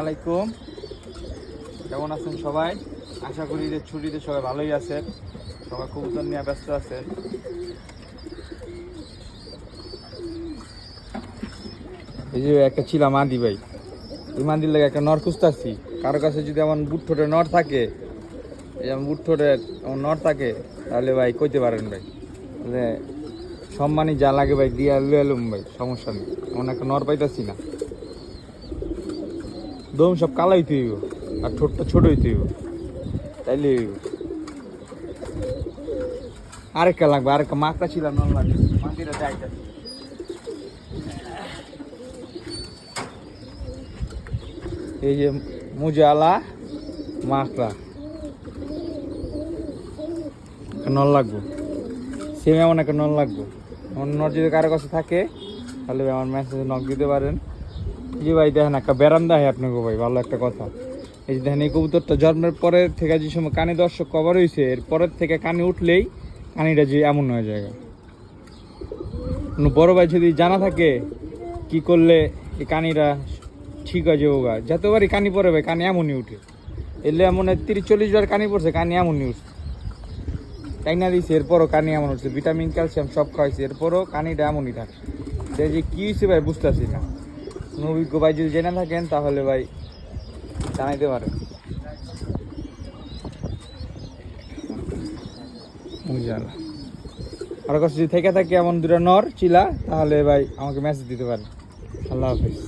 আলাইকুম। কেমন আছেন সবাই? আশা করি যে ছুটিতে সবাই ভালোই আছেন। সবাই কবুতর নিয়ে ব্যস্ত আছেন। এই যে একটা ছিলাম আদি ভাই। এই মান্দির লাগে একটা নর খুঁজতেছি। কারও কাছে যদি এমন বুট ঠোঁটে নর থাকে, এই যেমন বুট ঠোঁটে এমন নর থাকে, তাহলে ভাই কইতে পারেন ভাই। সম্মানই যা লাগে ভাই, দিয়ে এলুম ভাই, সমস্যা নেই। এমন একটা নর পাইতাছি না। দম সব কালাই তুইব আর ঠোঁটটা ছোটই তুইব তাইলে। আরেকটা লাগবে, আরেকটা মাকড়া ছিল নন লাগবে। চাইটা এই যে মুজালা, মাকড়া। নল লাগবো। সেম এমন একটা নল লাগবে। এমন নল যদি কারও কাছে থাকে, তাহলে আমার মেসেজে নক দিতে পারেন। জি ভাই, দেখেন একটা বেরান্দা হয় আপনাকে ভাই, ভালো একটা কথা। এই যে দেখেন, এই কবুতরটা জন্মের পরে থেকে যে সময় কানে দর্শক কভার হয়েছে এর পরের থেকে কানে উঠলেই কানিটা যে এমন হয়ে যায় বড় ভাই যদি জানা থাকে কি করলে এই কানিটা ঠিক হয়ে যাব গা। যতবারই কানি পরে ভাই, কানে এমনই উঠে। এলে এমন তিরিশ, চল্লিশ বার কানি পড়ছে, কানি এমনই উঠছে। তাই না দিয়েছে এরপরও কানি এমন হচ্ছে, ভিটামিন, ক্যালসিয়াম সব খাওয়াইছে, এরপরও কানিটা এমনই থাকে। যে যে কী হয়েছে ভাই বুঝতেছি না। অভিজ্ঞ ভাই যদি জেনে থাকেন, তাহলে ভাই জানাইতে পারেন। আর কাছে যদি থেকে থাকে এমন দুটো নর, চিলা, তাহলে ভাই আমাকে মেসেজ দিতে পারেন। আল্লাহ হাফিজ।